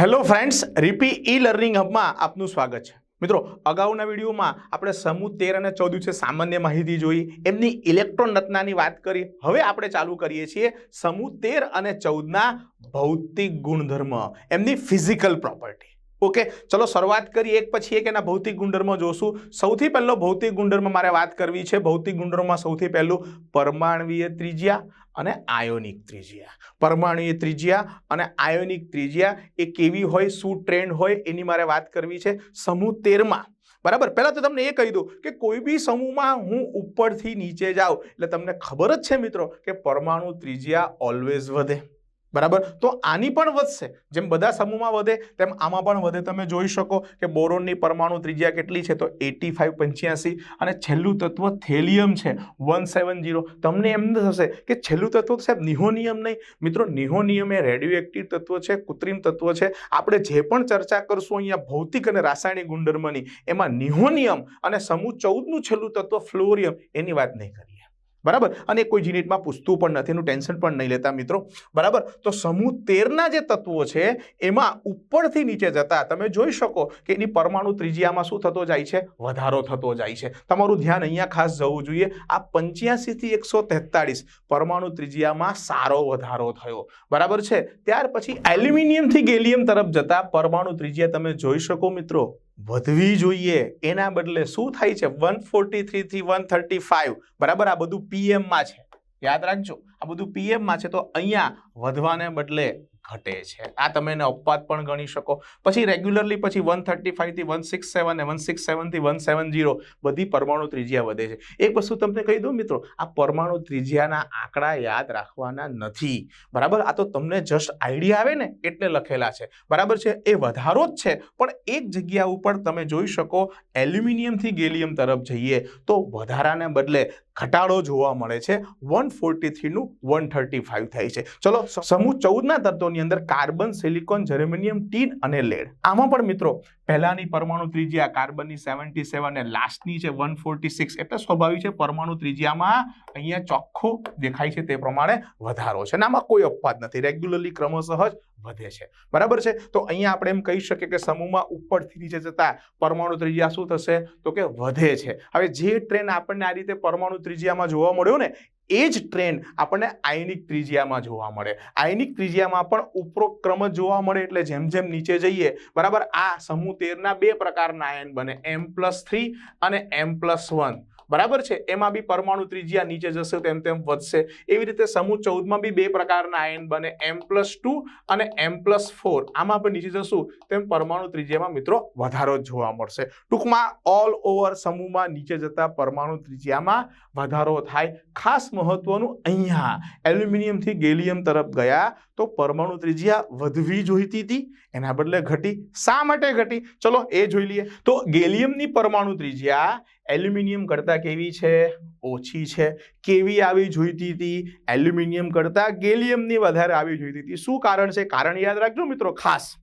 Hello friends RP e learning હબમાં આપનું સ્વાગત છે. મિત્રો, અગાઉના વિડીયોમાં આપણે સમૂહ તેર અને ચૌદ વિશે સામાન્ય માહિતી જોઈ, એમની ઇલેક્ટ્રોન રચનાની વાત કરી. હવે આપણે ચાલુ કરીએ છીએ સમૂહ તેર અને ચૌદના ભૌતિક ગુણધર્મ, એમની ફિઝિકલ પ્રોપર્ટી. ઓકે, ચલો શરૂઆત કરીએ. એક પછી એક એના ભૌતિક ગુણધર્મો જોશું. સૌથી પહેલો ભૌતિક ગુણધર્મ મારે વાત કરવી છે. ભૌતિક ગુણધર્મમાં સૌથી પહેલું પરમાણવીય ત્રિજ્યા અને આયોનિક ત્રિજ્યા. પરમાણુય ત્રિજ્યા અને આયોનિક ત્રિજ્યા એ કેવી હોય, શું ટ્રેન્ડ હોય એની મારે વાત કરવી છે સમૂહ તેરમાં. બરાબર? પહેલાં તો તમને એ કહી દઉં કે કોઈ બી સમૂહમાં હું ઉપરથી નીચે જાઉં એટલે તમને ખબર જ છે મિત્રો કે પરમાણુ ત્રિજ્યા ઓલવેઝ વધે. બરાબર? તો આની પણ વધશે. જેમ બધા સમૂહમાં વધે, તેમ આમાં પણ વધે. તમે જોઈ શકો કે બોરોનની પરમાણુ ત્રિજ્યા કેટલી છે? તો એટી ફાઈવ પંચ્યાસી. અને છેલ્લું તત્વ થેલિયમ છે, વન સેવન જીરો તમને એમ થશે કે છેલ્લું તત્વ સાહેબ નિહોનિયમ નહીં. મિત્રો, નિહોનિયમ એ રેડિયો એક્ટિવ તત્વ છે, કૃત્રિમ તત્વ છે. આપણે જે પણ ચર્ચા કરશું અહીંયા ભૌતિક અને રાસાયણિક ગુણધર્મની, એમાં નિહોનિયમ અને સમૂહ ચૌદનું છેલ્લું તત્વ ફ્લોરિયમ, એની વાત નહીં કરીએ. બરાબર? અને કોઈ યુનિટમાં પૂછતું પણ નથી, એનું ટેન્શન પણ નહીં લેતા મિત્રો. બરાબર? તો સમૂહ તેરના જે તત્વો છે, એમાં ઉપરથી નીચે જતા તમે જોઈ શકો કે એની પરમાણુ ત્રિજ્યામાં શું થતો જાય છે? વધારો થતો જાય છે. તમારું ધ્યાન અહીંયા ખાસ જવું જોઈએ. આ પંચ્યાસીથી એકસો તેતાળીસ પરમાણુ ત્રિજ્યામાં સારો વધારો થયો. બરાબર છે? ત્યાર પછી એલ્યુમિનિયમથી ગેલિયમ તરફ જતા પરમાણુ ત્રિજ્યા તમે જોઈ શકો મિત્રો. વધવી જોઈએ. એના બદલે શું થાય છે? વન ફોર્ટી થ્રી થી વન થર્ટી ફાઈવ બરાબર? આ બધું પીએમમાં છે. યાદ રાખજો. આ બધું પીએમમાં છે તો અહીંયા વધવાને બદલે ઘટે છે. આ તમે એને અપવાદ પણ ગણી શકો. પછી રેગ્યુલરલી પછી one thirty ફાઇવથી one six seven one six સેવનથી one seven zero બધી પરમાણુ ત્રિજ્યા વધે છે. એક વસ્તુ તમને કહી દઉં મિત્રો, આ પરમાણુ ત્રિજ્યાના આંકડા યાદ રાખવાના નથી. બરાબર? આ તો તમને જસ્ટ આઈડિયા આવે ને એટલે લખેલા છે. બરાબર છે? એ વધારો જ છે. પણ એક જગ્યા ઉપર તમે જોઈ શકો એલ્યુમિનિયમથી ગેલિયમ તરફ જઈએ તો વધારાને બદલે ઘટાડો જોવા મળે છે. વન ફોર્ટી થ્રીનું વન થર્ટી ફાઇવ થાય છે. ચલો, સમૂહ ચૌદના તત્વોની અંદર કાર્બન, સિલિકોન, જર્મેનિયમ, ટીન અને લેડ. આમાં પણ મિત્રો, પહેલાની પરમાણુ ત્રિજ્યા કાર્બનની સેવન્ટી સેવન અને લાસ્ટની છે વન ફોર્ટી સિક્સ એટલે સ્વાભાવિક છે પરમાણુ ત્રિજ્યામાં અહીંયા ચોખ્ખો દેખાય છે તે પ્રમાણે વધારો છે. અને આમાં કોઈ અપવાદ નથી. રેગ્યુલરલી ક્રમશઃ વધે છે. બરાબર છે? તો અહીંયા આપણે એમ કહી શકીએ કે સમૂહમાં ઉપરથી નીચે જતા પરમાણુ ત્રિજ્યા શું થશે? તો કે વધે છે. હવે જે ટ્રેન આપણને આ રીતે પરમાણુ ત્રિજ્યામાં જોવા મળ્યો ને એ જ ટ્રેન આપણને આયનિક ત્રિજ્યામાં જોવા મળે. આયનિક ત્રિજ્યામાં પણ ઉપરોક્રમ જોવા મળે એટલે જેમ જેમ નીચે જઈએ, બરાબર? આ સમૂહ તેરના બે પ્રકારના આયન બને એમ પ્લસ થ્રી અને એમ પ્લસ વન બરાબર છે? એમાં બી પરમાણુ ત્રિજ્યા નીચે જશે, તેમ તેમ વધશે. એવી રીતે સમૂહ ચૌદમાં બી બે પ્રકારના આયન બને એમ પ્લસ ટુ અને એમ પ્લસ ફોર આમાં પણ નીચે જશું, તેમ પરમાણુ ત્રિજ્યામાં મિત્રો વધારો જ જોવા મળશે. ટૂંકમાં ઓલ ઓવર સમૂહમાં નીચે જતા પરમાણુ ત્રિજ્યામાં વધારો થાય. ખાસ મહત્વનું અહીંયા. એલ્યુમિનિયમથી ગેલિયમ તરફ ગયા તો પરમાણુ ત્રિજ્યા વધવી જોઈતી હતી. એના બદલે ઘટી. શા માટે ઘટી? ચલો એ જોઈ લઈએ. તો ગેલિયમની પરમાણુ ત્રિજ્યા એલ્યુમિનિયમ કરતાં કેવી છે? ઓછી છે. કેવી આવી જોઈતી હતી? એલ્યુમિનિયમ કરતાં ગેલિયમની વધારે આવી જોઈતી હતી. શું કારણ છે? કારણ યાદ રાખજો મિત્રો ખાસ.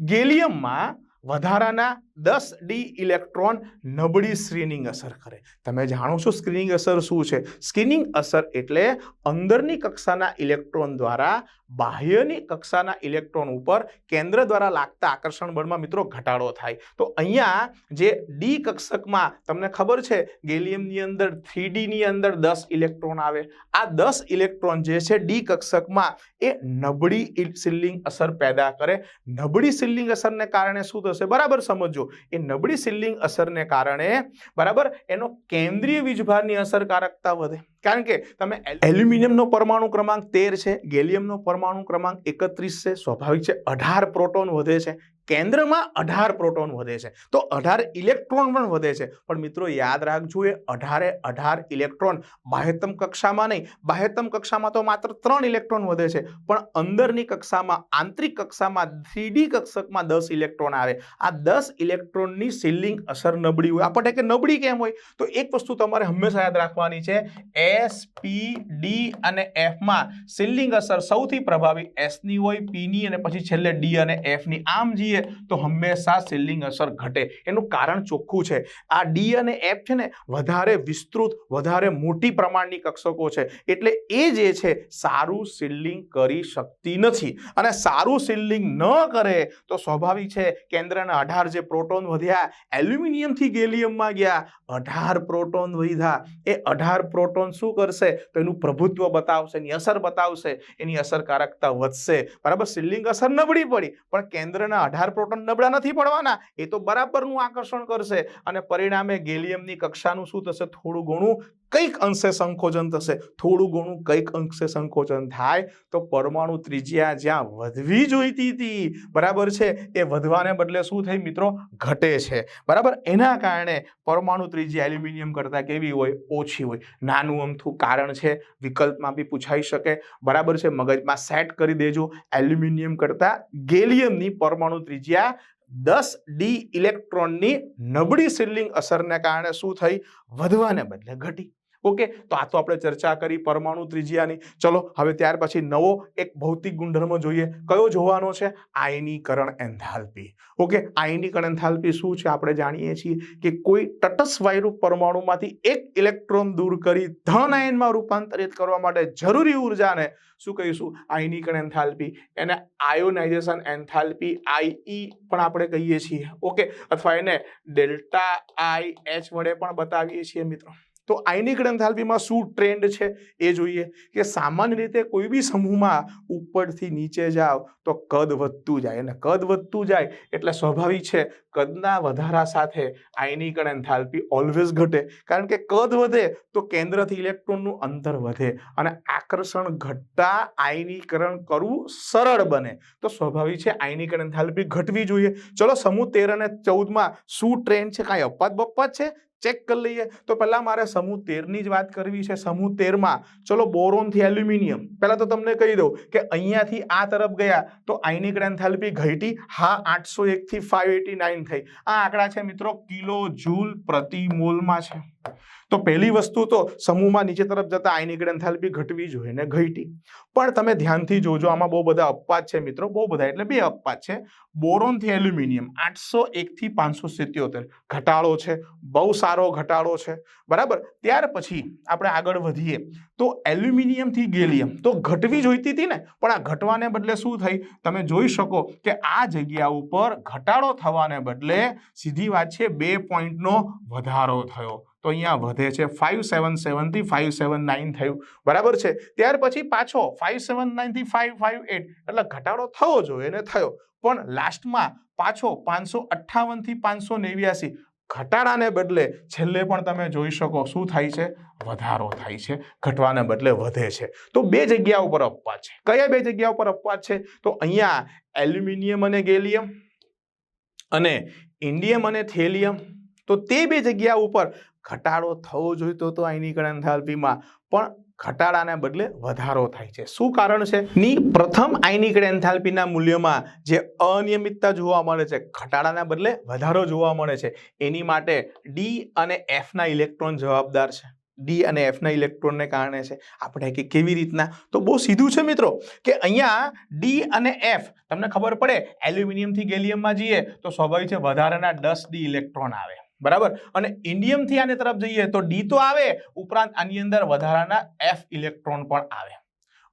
ગેલિયમમાં વધારાના દસ ડી ઇલેક્ટ્રોન નબળી સ્ક્રીનિંગ અસર કરે. તમે જાણો છો સ્ક્રીનિંગ અસર શું છે? સ્ક્રીનિંગ અસર એટલે અંદરની કક્ષાના ઇલેક્ટ્રોન દ્વારા બાહ્યની કક્ષાના ઇલેક્ટ્રોન ઉપર કેન્દ્ર દ્વારા લાગતા આકર્ષણ બળમાં મિત્રો ઘટાડો થાય. તો અહીંયા જે ડી કક્ષકમાં તમને ખબર છે, ગેલિયમની અંદર થ્રી ડીની અંદર દસ ઇલેક્ટ્રોન આવે. આ દસ ઇલેક્ટ્રોન જે છે ડી કક્ષકમાં એ નબળી સિલિંગ અસર પેદા કરે. નબળી સિલિંગ અસરને કારણે શું થશે? બરાબર સમજો. એ નબળી સિલિંગ અસરને કારણે બરાબર? એનો કેન્દ્રીય વીજભારની અસરકારકતા વધે. કારણ કે તમે એલ- એલ્યુમિનિયમનો પરમાણુ ક્રમાંક તેર છે, ગેલિયમનો પરમાણુ ક્રમાંક એકત્રીસ છે, સ્વાભાવિક છે, અઢાર પ્રોટોન વધે છે, કેન્દ્રમાં અઢાર પ્રોટોન વધે છે, તો અઢાર ઇલેક્ટ્રોન પણ વધે છે. પણ મિત્રો, યાદ રાખજો એ અઢારે અઢાર ઇલેક્ટ્રોન બાહ્યતમ કક્ષામાં નહીં, બાહ્યતમ કક્ષામાં તો માત્ર ત્રણ ઇલેક્ટ્રોન વધે છે, પણ અંદરની કક્ષામાં, આંતરિક કક્ષામાં, થ્રીડી કક્ષકમાં દસ ઇલેક્ટ્રોન આવે. આ દસ ઇલેક્ટ્રોનની સિલિંગ અસર નબળી હોય. આપણને કે નબળી કેમ હોય? તો એક વસ્તુ તમારે હંમેશા યાદ રાખવાની છે એસ પી ડી અને એફમાં સિલિંગ અસર સૌથી પ્રભાવી એસની હોય પીની અને પછી છેલ્લે ડી અને એફની આમ જઈએ તો હંમેશા સિલિંગ અસર ઘટે. એનું કારણ ચોખ્ખું છે. આ ડી અને એફ છે ને વધારે વિસ્તૃત, વધારે મોટી પ્રમાણની કક્ષકો છે. એટલે એ જે છે, સારું સિલિંગ કરી શકતી નથી. અને સારું સિલિંગ ન કરે તો સ્વાભાવિક છે, કેન્દ્રના અઢાર જે પ્રોટોન વધ્યા, એલ્યુમિનિયમથી ગેલિયમમાં ગયા, અઢાર પ્રોટોન વધ્યા. એ અઢાર પ્રોટોન શું કરશે? તો એનું પ્રભુત્વ બતાવશે, એની અસર બતાવશે, એની અસરકારકતા વધશે. બરાબર? સિલ્લિંગ અસર નબળી પડી. પણ કેન્દ્રના અઢાર પ્રોટોન નબળા નથી પડવાના. એ તો બરાબરનું આકર્ષણ કરશે. અને પરિણામે ગેલિયમની કક્ષાનું શું થશે? થોડું ઘણું કંઈક અંશે સંકોચન થશે, થોડું ઘણું કંઈક અંશે સંકોચન થાય, તો પરમાણુ ત્રિજ્યા જ્યાં વધવી જોઈતી હતી, બરાબર છે? એ વધવાને બદલે શું થઈ મિત્રો? ઘટે છે. બરાબર? એના કારણે પરમાણુ ત્રિજ્યા એલ્યુમિનિયમ કરતાં કેવી હોય? ઓછી હોય. નાનું અમથું કારણ છે, વિકલ્પમાં બી પૂછાઈ શકે. બરાબર છે? મગજમાં સેટ કરી દેજો. એલ્યુમિનિયમ કરતાં ગેલિયમની પરમાણુ ત્રિજ્યા દસ ડી ઇલેક્ટ્રોનની નબળી સિલિંગ અસરને કારણે શું થઈ? વધવાને બદલે ઘટી. ઓકે? તો આ તો આપણે ચર્ચા કરી પરમાણુ ત્રિજ્યાની. ચલો, હવે ત્યાર પછી નવો એક ભૌતિક ગુણધર્મ જોઈએ. કયો જોવાનો છે? આયનીકરણ એન્થાલ્પી. ઓકે? આયનીકરણ એન્થાલ્પી શું છે? આપણે જાણીએ છીએ કે કોઈ તટસ્થ પરમાણુમાંથી એક ઇલેક્ટ્રોન દૂર કરી ધન આયનમાં રૂપાંતરિત કરવા માટે જરૂરી ઉર્જાને શું કહીશું? આયનીકરણ એન્થાલ્પી. એને આયોનાઇઝેશન એન્થાલ્પી આઈઈ પણ આપણે કહીએ છીએ. ઓકે? અથવા એને ડેલ્ટા આઈ એચ વડે પણ બતાવીએ છીએ મિત્રો. તો આયનિકરણ એન્થાલ્પીમાં શું ટ્રેન્ડ છે એ જોઈએ કે સામાન્ય રીતે કોઈ બી સમૂહમાં ઉપરથી નીચે જાઓ તો કદ વધતું જાય અને કદ વધતું જાય એટલે સ્વાભાવિક છે કદના વધારા સાથે આયનીકરણ એન્થાલ્પી ઓલવેઝ ઘટે. કારણ કે કદ વધે તો કેન્દ્રથી ઇલેક્ટ્રોનનું અંતર વધે અને આકર્ષણ ઘટતા આયનીકરણ કરવું સરળ બને. તો સ્વાભાવિક છે આયનીકરણ એન્થાલ્પી ઘટવી જોઈએ. ચલો સમૂહ તેર અને ચૌદમાં શું ટ્રેન્ડ છે? કાંઈ અપાત બપાત છે? ચેક કરી લઈએ. તો પહેલા મારે સમૂહ તેરની જ વાત કરવી છે. સમૂહ તેરમાં, ચલો બોરોનથી એલ્યુમિનિયમ. પહેલાં તો તમને કહી દઉં કે અહીંયાથી આ તરફ ગયા તો આયનિક એન્થાલ્પી ઘટી, હા, આઠસો એકથી ફાઇવ એટી નાઇન થઈ. આ આંકડા છે મિત્રો કિલો જૂલ પ્રતિ મોલમાં છે. તો પહેલી વસ્તુ તો સમૂહમાં નીચે તરફ જતા આયનિક એન્થાલ્પી ઘટવી જોઈએ ને ઘટી. પણ તમે ધ્યાનથી જોજો, આમાં બહુ બધા અપવાદ છે મિત્રો, બહુ બધા, એટલે બે અપવાદ છે. બોરોનથી એલ્યુમિનિયમ, આઠસો એકથી પાંચસો સિત્યોતેર. ઘટાડો છે, બહુ સારો ઘટાડો છે. બરાબર? ત્યાર પછી આપણે આગળ વધીએ. તો એલ્યુમિનિયમથી ગેલિયમ, તો ઘટવી જોઈતી હતી ને, પણ આ ઘટવાને બદલે શું થઈ? તમે જોઈ શકો કે આ જગ્યા ઉપર ઘટાડો થવાને બદલે સીધી વાત છે, બે પોઈન્ટનો વધારો થયો. તો અહીંયા વધે છે ફાઇવ સેવન સેવનથી ફાઇવ સેવન નાઇન થયું. બરાબર છે? ત્યાર પછી પાછો ફાઇવ સેવન નાઇનથી ફાઇવ ફાઇવ એટ એટલે ઘટાડો થવો જોઈએ ને થયો. પણ લાસ્ટમાં પાછો પાંચસો અઠ્ઠાવનથી પાંચસો નેવ્યાસી. ઘટાડાને બદલે છેલ્લે પણ તમે જોઈ શકો શું થાય છે? વધારો થાય છે. ઘટવાને બદલે વધે છે. તો બે જગ્યા ઉપર અપવાદ છે. કયા બે જગ્યા ઉપર અપવાદ છે? તો અહીંયા એલ્યુમિનિયમ અને ગેલિયમ અને ઇન્ડિયમ અને થેલિયમ. તો તે બે જગ્યા ઉપર ઘટાડો થવો જોઈતો તો આયનીકરણ એન્થાલ્પીમાં પણ ઘટાડાને બદલે વધારો થાય છે. શું કારણ છે? ની પ્રથમ આયનીકરણ એન્થાલ્પીના મૂલ્યમાં જે અનિયમિતતા જોવા મળે છે, ઘટાડાના બદલે વધારો જોવા મળે છે, એની માટે ડી અને એફના ઇલેક્ટ્રોન જવાબદાર છે. ડી અને એફના ઇલેક્ટ્રોનને કારણે છે. આપણે કે કેવી રીતના? તો બહુ સીધું છે મિત્રો, કે અહીંયા ડી અને એફ તમને ખબર પડે, એલ્યુમિનિયમથી ગેલિયમમાં જઈએ, તો સ્વાભાવિક છે વધારાના દસ ડી ઇલેક્ટ્રોન આવે. બરાબર? અને ઇન્ડિયમથી આની તરફ જઈએ તો ડી તો આવે, ઉપરાંત આની અંદર વધારાના એફ ઇલેક્ટ્રોન પણ આવે.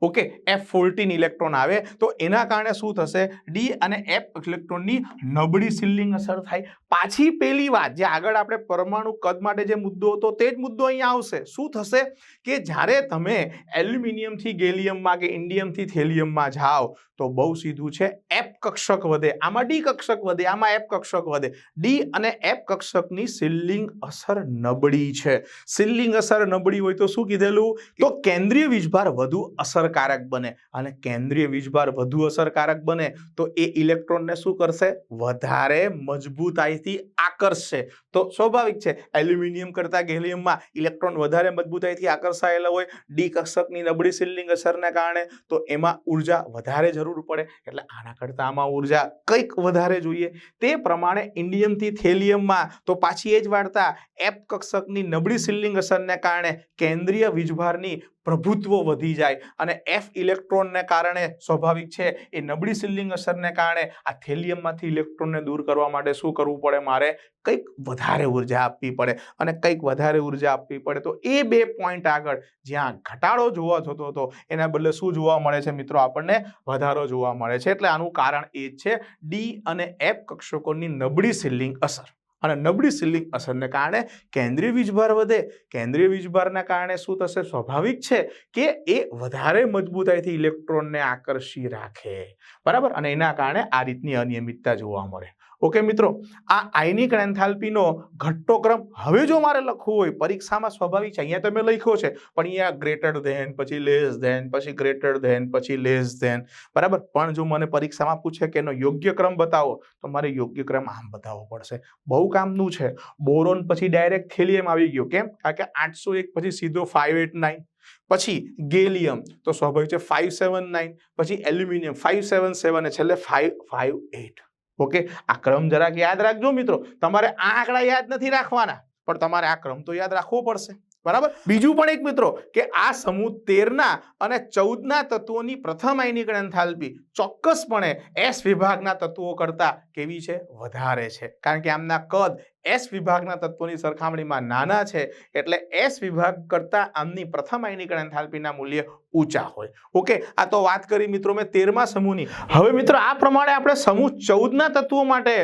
ઓકે એફ ફોર્ટીન ઇલેક્ટ્રોન આવે, તો એના કારણે શું થશે? ડી અને એફ ઇલેક્ટ્રોનની નબળી સિલિંગ અસર થાય. પાછી પેલી વાત, જે આગળ આપણે પરમાણુ કદ માટે જે મુદ્દો હતો, તે જ મુદ્દો અહીંયા આવશે. શું થશે? કે જ્યારે તમે એલ્યુમિનિયમથી ગેલિયમમાં કે ઇન્ડિયમથી થેલિયમમાં જાઓ, તો બહુ સીધું છે એફ કક્ષક વધે. આમાં ડી કક્ષક વધે, આમાં એફ કક્ષક વધે. ડી અને એફ કક્ષકની સિલિંગ અસર નબળી છે. સિલિંગ અસર નબળી હોય તો શું કીધેલું? તો કેન્દ્રીય વીજભાર વધુ અસરકારક બને અને કેન્દ્રીય વીજભાર વધુ અસરકારક બને, તો એ ઇલેક્ટ્રોનને શું કરશે? વધારે મજબૂતાઈથી આકર્ષશે. તો સ્વાભાવિક છે, એલ્યુમિનિયમ કરતાં ગેલિયમમાં ઇલેક્ટ્રોન વધારે મજબૂતાઈથી આકર્ષાયેલા હોય ડી કક્ષકની નબળી સિલ્લિંગ અસરને કારણે, તો એમાં ઊર્જા વધારે જરૂર પડે. એટલે આના કરતાં આમાં ઊર્જા કંઈક વધારે જોઈએ. તે પ્રમાણે ઇન્ડિયમથી થેલિયમમાં, તો પાછી એ જ વાર્તા, એપ કક્ષકની નબળી સિલ્લિંગ અસરને કારણે કેન્દ્રીય વીજભારની પ્રભુત્વ વધી જાય. અને એફ ઇલેક્ટ્રોનને કારણે સ્વાભાવિક છે, એ નબળી સિલ્લિંગ અસરને કારણે આ થેલિયમમાંથી ઇલેક્ટ્રોનને દૂર કરવા માટે શું કરવું પડે? મારે કંઈક વધારે ઊર્જા આપવી પડે. અને કંઈક વધારે ઊર્જા આપવી પડે તો એ બે પોઈન્ટ આગળ જ્યાં ઘટાડો જોવા જતો હતો, એના બદલે શું જોવા મળે છે મિત્રો? આપણને વધારો જોવા મળે છે. એટલે આનું કારણ એ જ છે ડી અને એફ કક્ષકોની નબળી સિલ્લિંગ અસર. અને નબળી સિલિંગ અસરને કારણે કેન્દ્રીય વીજભાર વધે. કેન્દ્રીય વીજભારના કારણે શું થશે? સ્વાભાવિક છે કે એ વધારે મજબૂતાઈથી ઇલેક્ટ્રોનને આકર્ષી રાખે. બરાબર? અને એના કારણે આ રીતની અનિયમિતતા જોવા મળે. ઓકે મિત્રો, આ આયનિક એન્થાલ્પીનો ઘટતો ક્રમ હવે જો મારે લખવું હોય, પરીક્ષામાં સ્વાભાવિક છે, અહીંયા તમે લખ્યો છે, પણ અહીંયા ગ્રેટર ધેન, પછી લેસ ધેન, પછી ગ્રેટર ધેન, પછી લેસ ધેન. બરાબર? પણ જો મને પરીક્ષામાં પૂછે કે એનો યોગ્ય ક્રમ બતાવો, તો મારે યોગ્ય ક્રમ આમ બતાવવો પડશે. બહુ કામનું છે. બોરોન પછી ડાયરેક્ટ થેલિયમ આવી ગયો. કેમ? કારણ કે આઠસો એક પછી સીધો ફાઇવ એટ નાઇન પછી ગેલિયમ તો સ્વાભાવિક છે ફાઇવ સેવન નાઇન પછી એલ્યુમિનિયમ ફાઇવ સેવન સેવન છેલ્લે ફાઇવ ફાઇવ એટ ઓકે આ ક્રમ જરાક યાદ રાખજો મિત્રો. તમારે આ આંકડા યાદ નથી રાખવાના. પણ તમારે આ ક્રમ તો યાદ રાખવો પડશે. બરાબર? બીજું પણ એક મિત્રો કે આ સમૂહ તેરના અને ચૌદના તત્વોની પ્રથમ આયનિક એન્થાલ્પી ચોક્કસપણે એસ વિભાગના તત્વો કરતાં કેવી છે? વધારે છે. કારણ કે આમના કદ એસ વિભાગના તત્વોની સરખામણીમાં નાના છે, એટલે એસ વિભાગ કરતા આમની પ્રથમ આયનિક એન્થાલ્પીના મૂલ્ય ઊંચા હોય. ઓકે, આ તો વાત કરી મિત્રો મેં તેરમા સમૂહની. હવે મિત્રો આ પ્રમાણે આપણે સમૂહ ચૌદના તત્વો માટે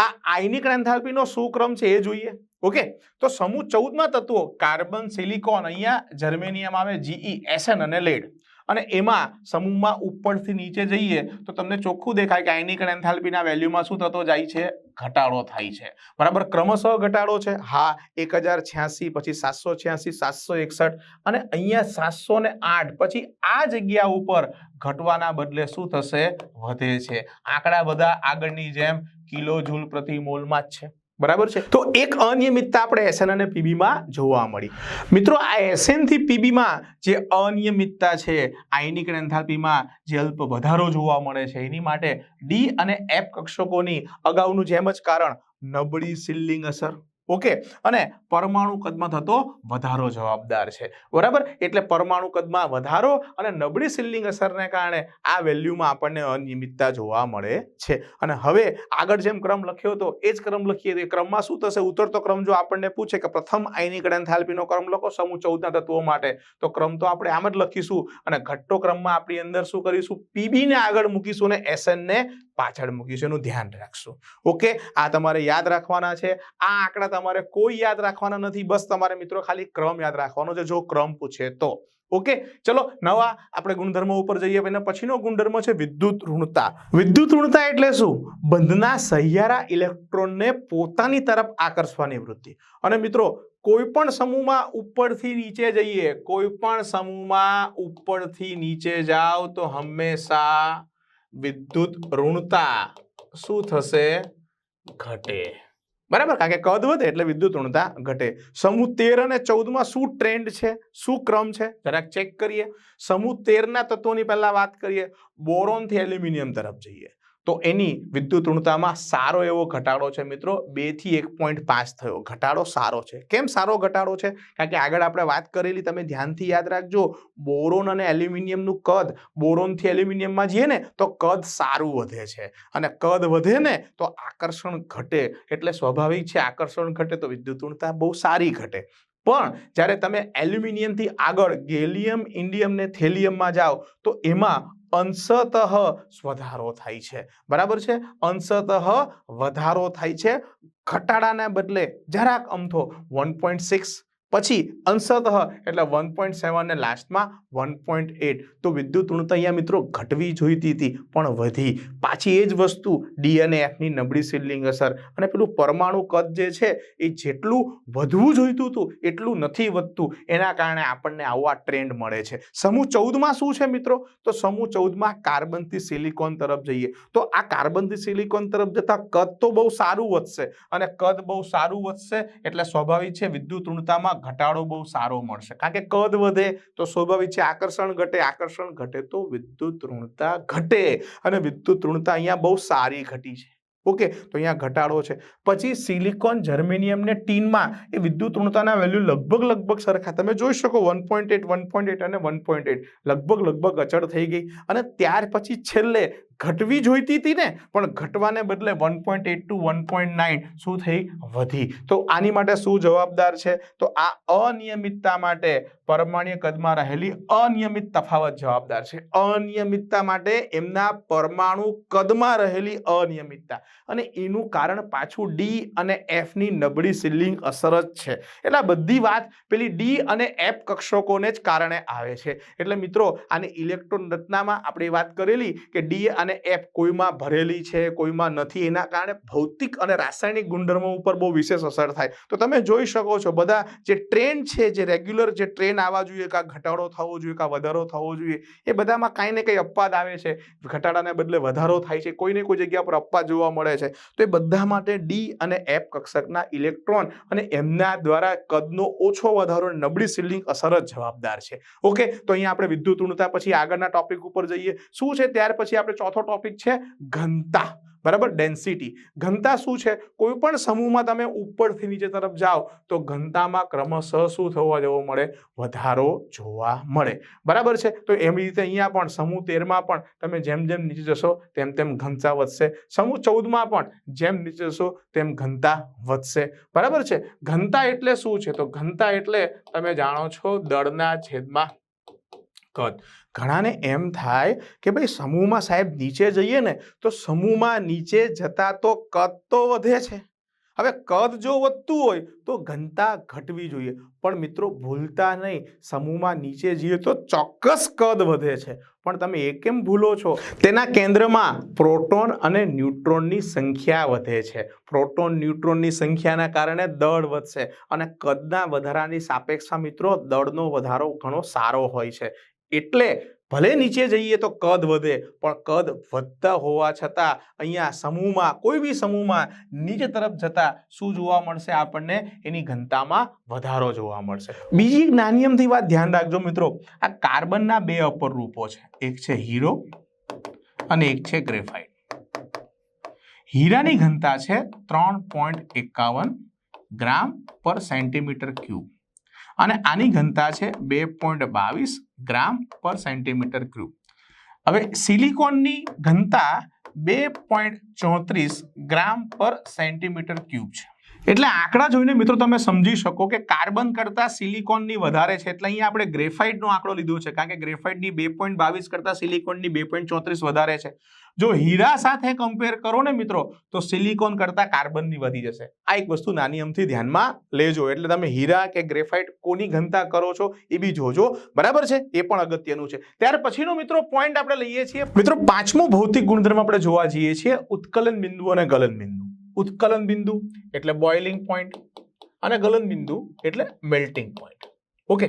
આ આયનિક એન્થાલ્પીનો શું ક્રમ છે એ જોઈએ. ઓકે, તો સમૂહ ચૌદમાં તત્વો કાર્બન, સિલિકોન, અહીંયા જર્મેનિયમ આવે જીઈ એસએન અને લેડ અને એમાં સમૂહમાં ઉપરથી નીચે જઈએ તો તમને ચોખ્ખું દેખાય કે આયનિક એન્થાલ્પીના વેલ્યુમાં શું થતો જાય છે? ઘટાડો થાય છે. બરાબર? ક્રમશઃ ઘટાડો છે. હા એક હજાર છ્યાસી પછી સાતસો છ્યાસી સાતસો એકસઠ અને અહીંયા સાતસો ને આઠ. પછી આ જગ્યા ઉપર ઘટવાના બદલે શું થશે? વધે છે. આંકડા બધા આગળની જેમ કિલો જૂલ પ્રતિ મોલમાં જ છે. બરાબર છે? તો એક અનિયમિતતા આપણે એસએન અને પીબીમાં જોવા મળી. મિત્રો, આ એસએનથી પીબીમાં જે અનિયમિતતા છે, આયનિક એન્થાલ્પીમાં જે અલ્પ વધારો જોવા મળે છે, એની માટે ડી અને એફ કક્ષકોની અગાઉનું જેમ જ કારણ નબળી સિલ્લિંગ અસર. ઓકે. અને પરમાણુ કદમાં થતો વધારો જવાબદાર છે. બરાબર? એટલે પરમાણુ કદમાં વધારો અને નબળી સિલ્લિંગ અસરને કારણે આ વેલ્યુમાં આપણને અનિયમિતતા જોવા મળે છે. અને હવે આગળ જેમ ક્રમ લખ્યો હતો એ જ ક્રમ લખીએ તો એ ક્રમમાં શું થશે? ઉતરતો ક્રમ જો આપણને પૂછે કે પ્રથમ આયનિક એન્થાલ્પીનો ક્રમ લખો સમૂહ ચૌદના તત્વો માટે, તો ક્રમ તો આપણે આમ જ લખીશું. અને ઘટ્ટો ક્રમમાં આપણી અંદર શું કરીશું? પીબી ને આગળ મૂકીશું અને એસએનને પાછળ મૂકીશું. એનું ધ્યાન રાખશું. ઓકે? આ તમારે યાદ રાખવાના છે. આ આંકડા તમારે કોઈ યાદ રાખવાના નથી, બસ તમારે મિત્રો ખાલી ક્રમ યાદ રાખવાનો છે, જો ક્રમ પૂછે તો. ઓકે? ચલો, નવા આપણે ગુણધર્મો ઉપર જઈએ અને પછીનો ગુણધર્મ છે વિદ્યુત ઋણતા. વિદ્યુત ઋણતા એટલે શું? બંધના સહિયારા ઇલેક્ટ્રોનને પોતાની તરફ આકર્ષવાની વૃત્તિ. અને મિત્રો કોઈ પણ સમૂહમાં ઉપરથી નીચે જઈએ કોઈ પણ સમૂહમાં ઉપરથી નીચે જાઓ તો હંમેશા વિદ્યુત ઋણતા શું થશે? ઘટે. બરાબર? કારણ કે કદ વધે એટલે વિદ્યુત ઋણતા ઘટે. સમૂહ તેર અને ચૌદમાં શું ટ્રેન્ડ છે? શું ક્રમ છે? જરાક ચેક કરીએ. સમૂહ તેરના તત્વોની પહેલા વાત કરીએ. બોરોનથી એલ્યુમિનિયમ તરફ જઈએ. તો એની વિદ્યુત ઋણતામાં સારો એવો ઘટાડો છે મિત્રો. બેથી એક પોઈન્ટ પાંચ થયો. ઘટાડો સારો છે. કેમ સારો ઘટાડો છે? કારણ કે આગળ આપણે વાત કરેલી, તમે ધ્યાનથી યાદ રાખજો, બોરોન અને એલ્યુમિનિયમનું કદ, બોરોનથી એલ્યુમિનિયમમાં જઈએ ને, તો કદ સારું વધે છે. અને કદ વધે ને, તો આકર્ષણ ઘટે. એટલે સ્વાભાવિક છે, આકર્ષણ ઘટે તો વિદ્યુત ઋણતા બહુ સારી ઘટે. પણ જ્યારે તમે એલ્યુમિનિયમથી આગળ ગેલિયમ, ઇન્ડિયમ ને થેલિયમમાં જાઓ, તો એમાં અંશતઃ વધારો થાય છે. બરાબર છે? અંશતઃ વધારો થાય છે. ઘટાડાના બદલે જરાક અમથો વન પોઈન્ટ સિક્સ પછી અંશતઃ એટલે વન પોઈન્ટ સેવન લાસ્ટમાં વન પોઈન્ટ એટ તો વિદ્યુત ઋણતા અહીંયા મિત્રો ઘટવી જોઈતી હતી, પણ વધી. પાછી એ જ વસ્તુ ડી અને એફની નબળી સિલિંગ અસર. અને પેલું પરમાણુ કદ જે છે, એ જેટલું વધવું જોઈતું હતું, એટલું નથી વધતું. એના કારણે આપણને આવો આ ટ્રેન્ડ મળે છે. સમૂહ ચૌદમાં શું છે મિત્રો? તો સમૂહ ચૌદમાં કાર્બનથી સિલિકોન તરફ જઈએ. તો આ કાર્બનથી સિલિકોન તરફ જતાં કદ તો બહુ સારું વધશે. અને કદ બહુ સારું વધશે એટલે સ્વાભાવિક છે વિદ્યુત ઋણતામાં ઘટાડો બહુ સારો મળશે. કારણ કે કદ વધે તો સ્વાભાવિક છે, આકર્ષણ ઘટે આકર્ષણ ઘટે તો વિદ્યુત ઋણતા ઘટે અને વિદ્યુત ઋણતા અહીંયા બહુ સારી ઘટી છે. ઓકે, તો અહીંયા ઘટાડો છે. પછી સિલિકોન જર્મેનિયમ ને ટીનમાં એ વિદ્યુત ઋણતાના વેલ્યુ લગભગ લગભગ સરખા. તમે જોઈ શકો one point eight, one point eight અને વન પોઈન્ટ એટ. લગભગ લગભગ અચળ થઈ ગઈ અને ત્યાર પછી છેલ્લે ઘટવી જોઈતી હતી ને, પણ ઘટવાને બદલે one point eight two one point nine શું થઈ? વધી. તો આની માટે શું જવાબદાર છે? તો આ અનિયમિતતા માટે પરમાણ્ય કદમાં રહેલી અનિયમિત તફાવત જવાબદાર છે. અનિયમિતતા માટે એમના પરમાણુ કદમાં રહેલી અનિયમિતતા. અને એનું કારણ પાછું ડી અને એફની નબળી સિલિંગ અસર જ છે. એટલે બધી વાત પેલી ડી અને એફ કક્ષકોને જ કારણે આવે છે. એટલે મિત્રો, આને ઇલેક્ટ્રોન રચનામાં આપણે વાત કરેલી કે ડી અને એફ કોઈમાં ભરેલી છે, કોઈમાં નથી, એના કારણે ભૌતિક અને રાસાયણિક ગુણધર્મો ઉપર બહુ વિશેષ અસર થાય. તો તમે જોઈ શકો છો, બધા જે ટ્રેન છે, જે રેગ્યુલર જે ટ્રેન આવવા જોઈએ, કાં ઘટાડો થવો જોઈએ, કાં વધારો થવો જોઈએ, એ બધામાં કાંઈ ને કંઈ અપવાદ આવે છે. ઘટાડાને બદલે વધારો થાય છે કોઈ ને કોઈ જગ્યા પર અપવાદ જોવા મળે છે. તો એ બધા માટે ડી અને એપ કક્ષકના ઇલેક્ટ્રોન અને એમના દ્વારા કદનો ઓછો વધારો નબળી સિલિંગ અસર જ જવાબદાર છે. ઓકે, તો અહીંયા આપણે વિદ્યુત ઋણતા પછી આગળના ટોપિક ઉપર જઈએ. શું છે? ત્યાર પછી આપણે ચોથો ટોપિક છે ઘનતા. બરાબર? ડેન્સિટી ઘનતા શું છે? કોઈ પણ સમૂહમાં તમે ઉપરથી નીચે તરફ જાઓ, તો ઘનતામાં ક્રમશઃ શું થવા જવો મળે? વધારો જોવા મળે. બરાબર છે? તો એવી રીતે અહીંયા પણ સમૂહ તેરમાં પણ તમે જેમ જેમ નીચે જશો, તેમ તેમ ઘનતા વધશે. સમૂહ ચૌદમાં પણ જેમ નીચે જશો, તેમ ઘનતા વધશે. બરાબર છે? ઘનતા એટલે શું છે? તો ઘનતા એટલે તમે જાણો છો દળના છેદમાં કદ. ઘણાને એમ થાય કે ભાઈ સમૂહમાં સાહેબ નીચે જઈએ ને, તો સમૂહમાં નીચે જતા તો કદ તો વધે છે. હવે કદ જો વધતું હોય, તો ઘનતા ઘટવી જોઈએ. પણ મિત્રો, ભૂલતા નહીં. સમૂહમાં નીચે જઈએ તો ચોક્કસ કદ વધે છે. પણ તમે એ કેમ ભૂલો છો? તેના કેન્દ્રમાં પ્રોટોન અને ન્યુટ્રોનની સંખ્યા વધે છે. પ્રોટોન, ન્યુટ્રોનની સંખ્યાના કારણે દળ વધશે અને કદના વધારાની સાપેક્ષમાં મિત્રો, દળનો વધારો ઘણો સારો હોય છે. એટલે ભલે નીચે જઈએ તો કદ વધે, પણ કદ વધતા હોવા છતાં અહીંયા સમૂહમાં, કોઈ બી સમૂહમાં નીચે તરફ જતા શું જોવા મળશે આપણને? એની ઘનતામાં વધારો જોવા મળશે. બીજી નાની વાત ધ્યાન રાખજો મિત્રો. આ કાર્બનના બે અપર રૂપો છે. એક છે હીરો અને એક છે ગ્રેફાઇટ. હીરાની ઘનતા છે ત્રણ પોઈન્ટ એકાવન ગ્રામ પર સેન્ટીમીટર ક્યુબ. અને આની ઘનતા છે બે પોઈન્ટ બાવીસ ગ્રામ પર સેન્ટીમીટર ક્યુબ. હવે સિલિકોનની ઘનતા બે પોઈન્ટ ચોત્રીસ ગ્રામ પર સેન્ટીમીટર ક્યુબ છે. એટલે આંકડા જોઈને મિત્રો તમે સમજી શકો કે કાર્બન કરતા સિલિકોનની વધારે છે. એટલે અહીંયા આપણે ગ્રેફાઇટનો આંકડો લીધો છે, કારણ કે ગ્રેફાઇટની બે પોઈન્ટ બાવીસ કરતા સિલિકોનની બે પોઈન્ટ ચોત્રીસ વધારે છે. જો હીરા સાથે કમ્પેર કરો ને મિત્રો, તો સિલિકોન કરતા કાર્બનની વધી જશે. આ એક વસ્તુ નાની અમથી ધ્યાનમાં લેજો. એટલે તમે હીરા કે ગ્રેફાઇટ કોની ઘનતા કરો છો એ બી જોજો. બરાબર છે? એ પણ અગત્યનું છે. ત્યાર પછીનો મિત્રો પોઈન્ટ આપણે લઈએ છીએ. મિત્રો, પાંચમો ભૌતિક ગુણધર્મ આપણે જોવા જઈએ છીએ, ઉત્કલન બિંદુ અને ગલન બિંદુ. ઉત્કલન બિંદુ એટલે બોઇલિંગ પોઈન્ટ અને ગલન બિંદુ એટલે મેલ્ટિંગ પોઈન્ટ ઓકે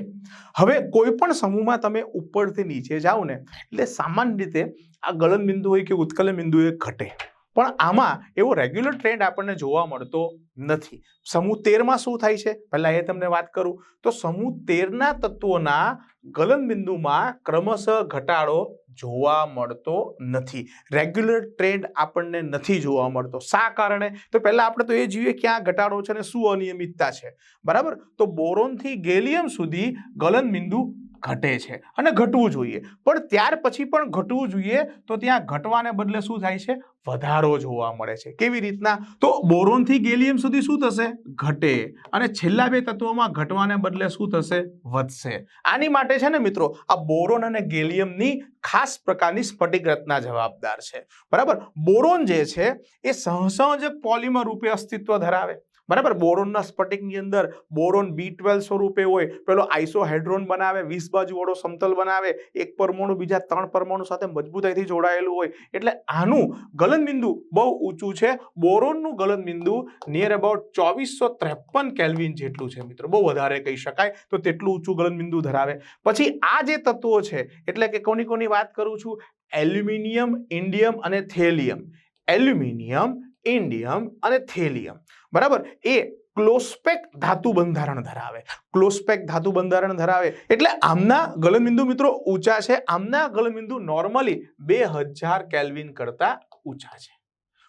હવે કોઈ પણ સમૂહમાં તમે ઉપરથી નીચે જાઓ ને, એટલે સામાન્ય રીતે આ ગલન બિંદુ હોય કે ઉત્કલન બિંદુ એ ઘટે. પણ આમાં એવો રેગ્યુલર ટ્રેન્ડ આપણને જોવા મળતો નથી. સમૂહ તેરમાં શું થાય છે? પહેલાં એ તમને વાત કરું. તો સમૂહ તેરના તત્વોના ગલનબિંદુમાં ક્રમશઃ ઘટાડો જોવા મળતો નથી. રેગ્યુલર ટ્રેન્ડ આપણને નથી જોવા મળતો. શા કારણે? તો પહેલાં આપણે તો એ જોઈએ ક્યાં ઘટાડો છે અને શું અનિયમિતતા છે. બરાબર? તો બોરોનથી ગેલિયમ સુધી ગલન બિંદુ ઘટે છે અને ઘટવું જોઈએ. પણ ત્યાર પછી પણ ઘટવું જોઈએ તો ત્યાં ઘટવાને બદલે શું થાય છે? વધારો જોવા મળે છે. કેવી રીતના? તો બોરોનથી ગેલિયમ સુધી શું થશે? ઘટે. અને છેલ્લા બે તત્વોમાં ઘટવાને બદલે શું થશે? વધશે. આની માટે છે ને મિત્રો, આ બોરોન અને ગેલિયમની ખાસ પ્રકારની સ્ફટિક રચના જવાબદાર છે. બરાબર? બોરોન જે છે, એ સહસંયોજક પોલિમર રૂપે અસ્તિત્વ ધરાવે. બરાબર? બોરોનના સ્ફટિકની અંદર બોરોન બી ટ્વેલ્વ સ્વરૂપે હોય, પેલો આઇસોહાઇડ્રોન બનાવે, વીસ બાજુવાળો સમતલ બનાવે, એક પરમાણુ બીજા ત્રણ પરમાણુ સાથે મજબૂતાઈથી જોડાયેલું હોય. એટલે આનું ગલનબિંદુ બહુ ઊંચું છે. બોરોનનું ગલનબિંદુ નિયર અબાઉટ ચોવીસો ત્રેપન કેલ્વિન જેટલું છે મિત્રો. બહુ વધારે કહી શકાય તો તેટલું ઊંચું ગલનબિંદુ ધરાવે. પછી આ જે તત્વો છે, એટલે કે કોની કોની વાત કરું છું? એલ્યુમિનિયમ, ઇન્ડિયમ અને થેલિયમ. એલ્યુમિનિયમ ઇન્ડિયમ અને થેલિયમ. બરાબર? એ ક્લોસ્પેક ધાતુ બંધારણ ધરાવે. ક્લોસ્પેક ધાતુ બંધારણ ધરાવે. એટલે આમના ગલનબિંદુ મિત્રો ઊંચા છે. આમના ગલનબિંદુ નોર્મલી બે હજાર કેલ્વિન કરતા ઊંચા છે.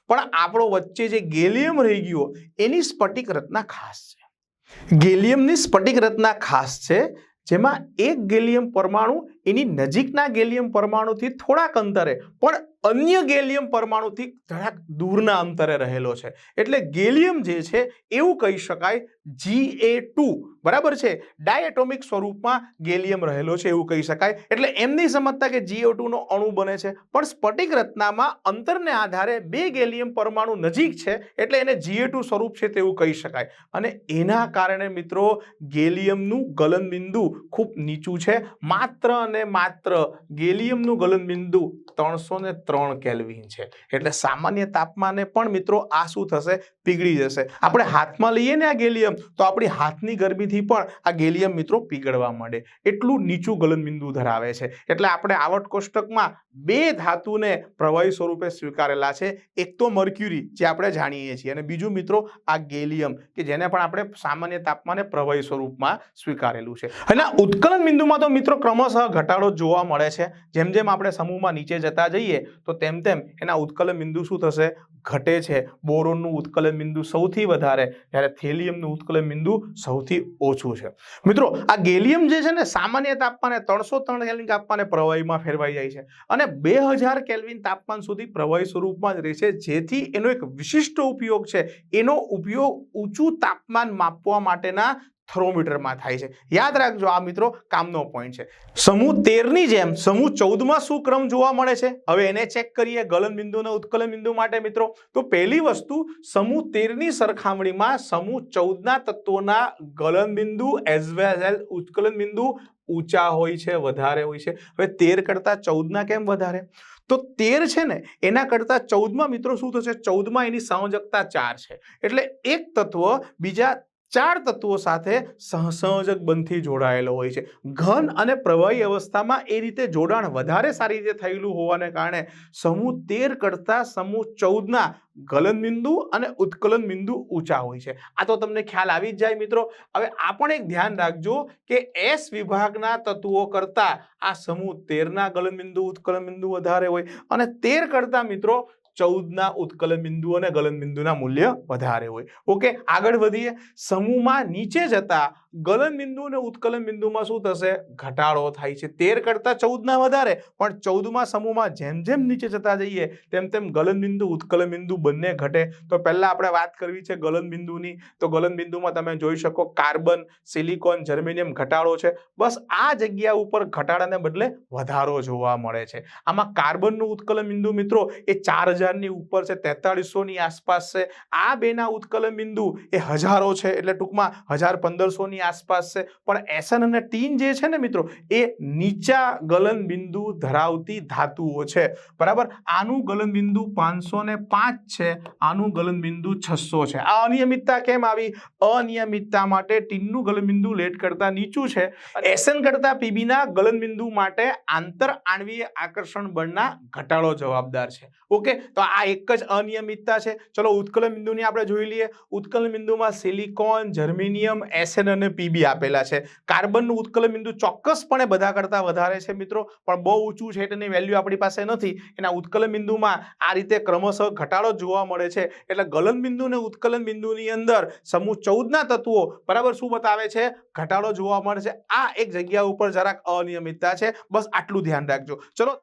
પણ આપણો વચ્ચે જે ગેલિયમ રહી ગયો, એની સ્ફટિક રચના ખાસ છે. ગેલિયમની સ્ફટિક રચના ખાસ છે, જેમાં એક ગેલિયમ પરમાણુ એની નજીકના ગેલિયમ પરમાણુથી થોડાક અંતરે, પણ અન્ય ગેલિયમ પરમાણુથી જરાક દૂરના અંતરે રહેલો છે. એટલે ગેલિયમ જે છે, એવું કહી શકાય જી એ ટુ બરાબર છે? ડાયટોમિક સ્વરૂપમાં ગેલિયમ રહેલો છે એવું કહી શકાય. એટલે એમ નહીં સમજતા કે જીઓ ટુનો અણુ બને છે. પણ સ્ફટિક રચનામાં અંતરને આધારે બે ગેલિયમ પરમાણુ નજીક છે, એટલે એને જીએ ટુ સ્વરૂપ છે તેવું કહી શકાય. અને એના કારણે મિત્રો, ગેલિયમનું ગલનબિંદુ ખૂબ નીચું છે. માત્ર અને માત્ર ગેલિયમનું ગલનબિંદુ ત્રણસો ને ત્રણ કેલ્વિન છે. એટલે સામાન્ય તાપમાને પણ મિત્રો આ શું થશે? પીગળી જશે. આપણે હાથમાં લઈએ ને આ ગેલિયમ? તો આપણી હાથની ગરમીથી પણ આ ગેલિયમ મિત્રો પીગળવા માંડે. એટલું નીચું ગલનબિંદુ ધરાવે છે. એટલે આપણે આવટ કોષ્ટકમાં બે ધાતુને પ્રવાહી સ્વરૂપે સ્વીકારેલા છે. એક તો મર્ક્યુરી, જે આપણે જાણીએ છીએ. અને બીજું મિત્રો આ ગેલિયમ, કે જેને પણ આપણે સામાન્ય તાપમાને પ્રવાહી સ્વરૂપમાં સ્વીકારેલું છે. અને ઉત્કલન બિંદુમાં તો મિત્રો ક્રમશઃ ઘટાડો જોવા મળે છે. જેમ જેમ આપણે સમૂહમાં નીચે જતા જઈએ, તો તેમ તેમ એના ઉત્કલન બિંદુ શું થશે? ઘટે છે. બોરોનનું ઉત્કલન બિંદુ સૌથી વધારે, જ્યારે થેલિયમનું ઉત્કલન બિંદુ સૌથી ઓછું છે. મિત્રો, આ ગેલિયમ જે છે ને સામાન્ય તાપમાને ત્રણસો ત્રણ કેલ્વિન તાપમાને પ્રવાહીમાં ફેરવાઈ જાય છે અને બે હજાર કેલ્વિન તાપમાન સુધી પ્રવાહી સ્વરૂપમાં જ રહે છે, જેથી એનો એક વિશિષ્ટ ઉપયોગ છે. એનો ઉપયોગ ઊંચું તાપમાન માપવા માટેના થર્મોમીટરમાં થાય છે. યાદ રાખજો, આ મિત્રો કામનો પોઈન્ટ છે. સમૂહ તેરની જેમ સમૂહ ચૌદમાં શું ક્રમ જોવા મળે છે? હવે એને ચેક કરીએ, ગલન બિંદુ અને ઉત્કલન બિંદુ માટે મિત્રો. તો પહેલી વસ્તુ, સમૂહ તેરની સરખામણીમાં સમૂહ ચૌદના તત્વોના ગલન બિંદુ એઝ વેલ એઝ ઉત્કલન બિંદુ ઊંચા હોય છે, વધારે હોય છે. હવે તેર કરતાં ચૌદના કેમ વધારે? તો તેર છે ને, એના કરતાં ચૌદમાં મિત્રો શું થશે? ચૌદમાં એની સંયોજકતા ચાર છે. એટલે એક તત્વ બીજા ચાર તત્વો સાથે સહસંયોજક બંધથી જોડાયેલો હોય છે. ઘન અને પ્રવાહી અવસ્થામાં એ રીતે જોડાણ વધારે સારી રીતે થયેલું હોવાને કારણે સમૂહ તેર કરતા સમૂહ ચૌદના ગલન બિંદુ અને ઉત્કલન બિંદુ ઊંચા હોય છે. આ તો તમને ખ્યાલ આવી જ જાય મિત્રો. હવે આ પણ એક ધ્યાન રાખજો કે એસ વિભાગના તત્વો કરતા આ સમૂહ તેરના ગલન ઉત્કલન બિંદુ વધારે હોય. અને તેર કરતા મિત્રો ચૌદના ઉત્કલન બિંદુ અને ગલન બિંદુના મૂલ્ય વધારે હોય. ઓકે આગળ વધીએ. સમૂહમાં નીચે જતા ગલન બિંદુ અને ઉત્કલન બિંદુમાં શું થશે? ઘટાડો થાય છે. તેર કરતા ચૌદના વધારે, પણ ચૌદમાં સમૂહમાં જેમ જેમ નીચે જતા જઈએ, તેમ તેમ ગલન બિંદુ ઉત્કલન બિંદુ બંને ઘટે. તો પહેલા આપણે વાત કરવી છે ગલન બિંદુની તો ગલન બિંદુમાં તમે જોઈ શકો કાર્બન, સિલિકોન, જર્મેનિયમ ઘટાડો છે. બસ આ જગ્યા ઉપર ઘટાડાને બદલે વધારો જોવા મળે છે. આમાં કાર્બનનું ઉત્કલન બિંદુ મિત્રો એ ચાર હજારની ઉપર છે તેતાળીસોની આસપાસ છે. આ બેના ઉત્કલન બિંદુ એ હજારો છે એટલે ટૂંકમાં હજાર પંદરસોની આસપાસ છે. પણ એસન અને ટીન જે છે ને મિત્રો એ નીચા ગલન બિંદુ ધરાવતી ધાતુઓ છે. બરાબર? આનું ગલન બિંદુ પાંચસો ને પાંચ છે આનું ગલન બિંદુ છસો છે. આ અનિયમિતતા કેમ આવી? અનિયમિતતા માટે ટીનનું ગલન બિંદુ લેટ કરતા નીચું છે. એસન કરતા પીબીના ગલન બિંદુ માટે આંતર આણવીય આકર્ષણ બળના ઘટાડો જવાબદાર છે. ઓકે? તો આ એક જ અનિયમિતતા છે. ચલો ઉત્કલન બિંદુની આપણે જોઈ લઈએ. ઉત્કલન બિંદુમાં સિલિકોન, જર્મેનિયમ, એસેન અને પીબી આપેલા છે. કાર્બનનું ઉત્કલન બિંદુ ચોક્કસપણે બધા કરતાં વધારે છે મિત્રો, પણ બહુ ઊંચું છે તેની વેલ્યુ આપણી પાસે નથી. એના ઉત્કલન બિંદુમાં આ રીતે ક્રમશઃ ઘટાડો જોવા મળે છે. એટલે ગલન બિંદુ અને ઉત્કલન બિંદુની અંદર સમૂહ ચૌદના તત્વો બરાબર શું બતાવે છે? ઘટાડો જોવા મળે છે. આ એક જગ્યા ઉપર જરાક અનિયમિતતા છે. બસ આટલું ધ્યાન રાખજો. ચલો.